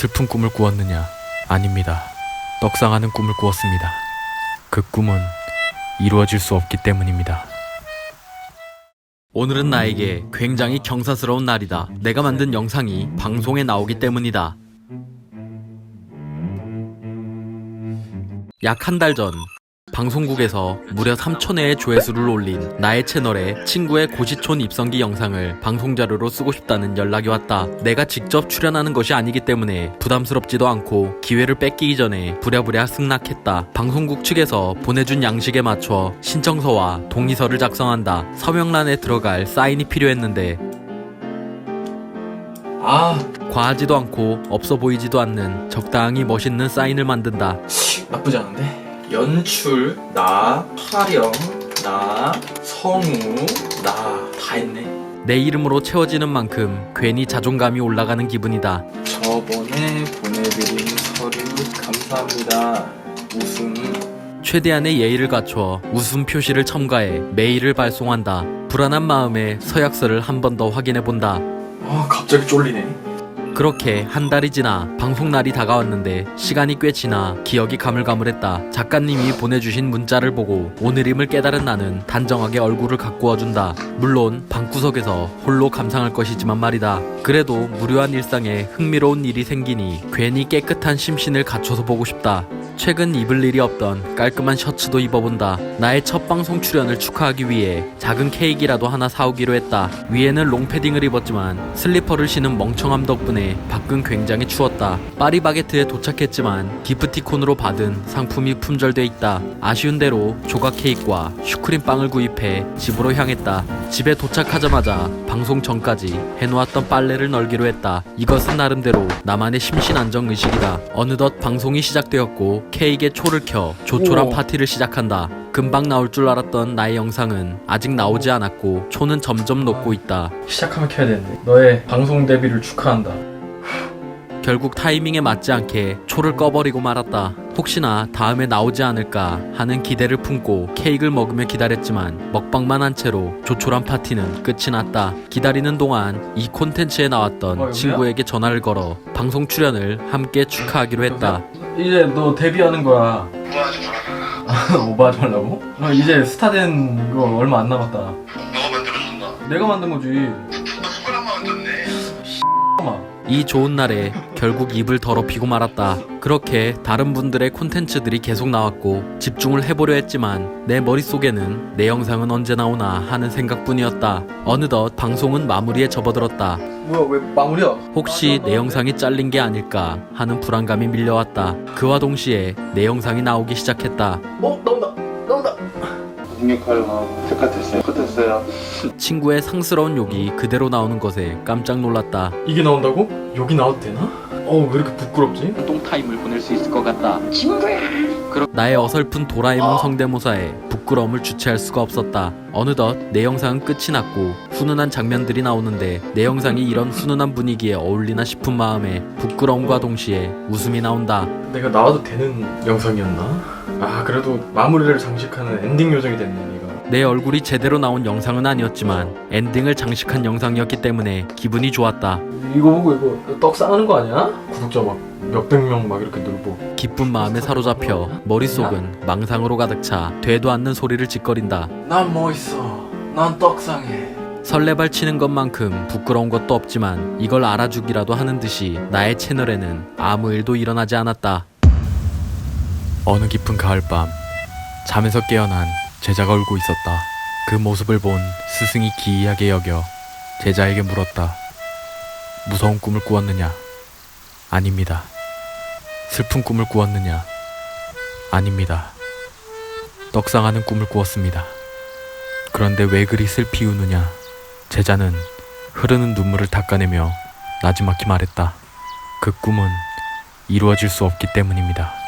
슬픈 꿈을 꾸었느냐? 아닙니다. 떡상하는 꿈을 꾸었습니다. 그 꿈은 이루어질 수 없기 때문입니다. 오늘은 나에게 굉장히 경사스러운 날이다. 내가 만든 영상이 방송에 나오기 때문이다. 약 한 달 전 방송국에서 무려 3천회의 조회수를 올린 나의 채널에 친구의 고시촌 입성기 영상을 방송 자료로 쓰고 싶다는 연락이 왔다. 내가 직접 출연하는 것이 아니기 때문에 부담스럽지도 않고 기회를 뺏기기 전에 부랴부랴 승낙했다. 방송국 측에서 보내준 양식에 맞춰 신청서와 동의서를 작성한다. 서명란에 들어갈 사인이 필요했는데 아 과하지도 않고 없어 보이지도 않는 적당히 멋있는 사인을 만든다. 나쁘지 않은데 연출 나 촬영 나 성우 나 다 했네 내 이름으로 채워지는 만큼 괜히 자존감이 올라가는 기분이다. 저번에 보내드린 서류 감사합니다 웃음 최대한의 예의를 갖춰 웃음 표시를 첨가해 메일을 발송한다. 불안한 마음에 서약서를 한 번 더 확인해 본다. 아 갑자기 쫄리네 그렇게 한 달이 지나 방송 날이 다가왔는데 시간이 꽤 지나 기억이 가물가물했다. 작가님이 보내주신 문자를 보고 오늘임을 깨달은 나는 단정하게 얼굴을 가꾸어 준다. 물론 방구석에서 홀로 감상할 것이지만 말이다. 그래도 무료한 일상에 흥미로운 일이 생기니 괜히 깨끗한 심신을 갖춰서 보고 싶다. 최근 입을 일이 없던 깔끔한 셔츠도 입어본다. 나의 첫 방송 출연을 축하하기 위해 작은 케이크라도 하나 사오기로 했다. 위에는 롱패딩을 입었지만 슬리퍼를 신은 멍청함 덕분에 밖은 굉장히 추웠다. 파리바게트에 도착했지만 기프티콘으로 받은 상품이 품절돼 있다. 아쉬운 대로 조각 케이크와 슈크림 빵을 구입해 집으로 향했다. 집에 도착하자마자 방송 전까지 해놓았던 빨래를 널기로 했다. 이것은 나름대로 나만의 심신 안정 의식이다. 어느덧 방송이 시작되었고 케이크에 초를 켜 조촐한 우와. 파티를 시작한다. 금방 나올 줄 알았던 나의 영상은 아직 나오지 않았고 초는 점점 녹고 있다. 시작하면 켜야 되는데 너의 방송 데뷔를 축하한다 결국 타이밍에 맞지 않게 초를 꺼버리고 말았다. 혹시나 다음에 나오지 않을까 하는 기대를 품고 케이크를 먹으며 기다렸지만 먹방만 한 채로 조촐한 파티는 끝이 났다. 기다리는 동안 이 콘텐츠에 나왔던 어, 여보세요? 친구에게 전화를 걸어 방송 출연을 함께 축하하기로 했다. 이제 너 데뷔하는 거야 오버하지 말라고? 어, 이제 스타 된 거 얼마 안 남았다 너가 만들어준다. 내가 만든 거지 만졌네. 잠깐만 이 좋은 날에 결국 입을 더럽히고 말았다. 그렇게 다른 분들의 콘텐츠들이 계속 나왔고 집중을 해보려 했지만 내 머릿속에는 내 영상은 언제 나오나 하는 생각뿐이었다. 어느덧 방송은 마무리에 접어들었다. 뭐야 왜 마무리야? 혹시 내 영상이 잘린 게 아닐까 하는 불안감이 밀려왔다. 그와 동시에 내 영상이 나오기 시작했다. 어? 나온다 나온다 공격하려고 똑같았어요. 똑같았어요. 친구의 상스러운 욕이 그대로 나오는 것에 깜짝 놀랐다. 이게 나온다고? 여기 나와도 되나? 어왜 이렇게 부끄럽지? 똥타임을 보낼 수 있을 것 같다. 그러... 나의 어설픈 도라에몽 성대모사에 부끄러움을 주체할 수가 없었다. 어느덧 내 영상은 끝이 났고 훈훈한 장면들이 나오는데 내 영상이 이런 훈훈한 분위기에 어울리나 싶은 마음에 부끄러움과 동시에 웃음이 나온다. 내가 나와도 되는 영상이었나? 아 그래도 마무리를 장식하는 엔딩 요정이 됐네 내가 내 얼굴이 제대로 나온 영상은 아니었지만 엔딩을 장식한 영상이었기 때문에 기분이 좋았다. 이거 보고 이거 떡 싸는 거 아니야? 구독자 막 몇백 명 막 이렇게 늘고 기쁜 마음에 사로잡혀 머릿속은 망상으로 가득 차 되도 않는 소리를 짓거린다. 난 멋있어 난 떡상해 설레발 치는 것만큼 부끄러운 것도 없지만 이걸 알아주기라도 하는 듯이 나의 채널에는 아무 일도 일어나지 않았다. 어느 깊은 가을밤 잠에서 깨어난 제자가 울고 있었다. 그 모습을 본 스승이 기이하게 여겨 제자에게 물었다. 무서운 꿈을 꾸었느냐? 아닙니다. 슬픈 꿈을 꾸었느냐? 아닙니다. 떡상하는 꿈을 꾸었습니다. 그런데 왜 그리 슬피 우느냐? 제자는 흐르는 눈물을 닦아내며 나지막히 말했다. 그 꿈은 이루어질 수 없기 때문입니다.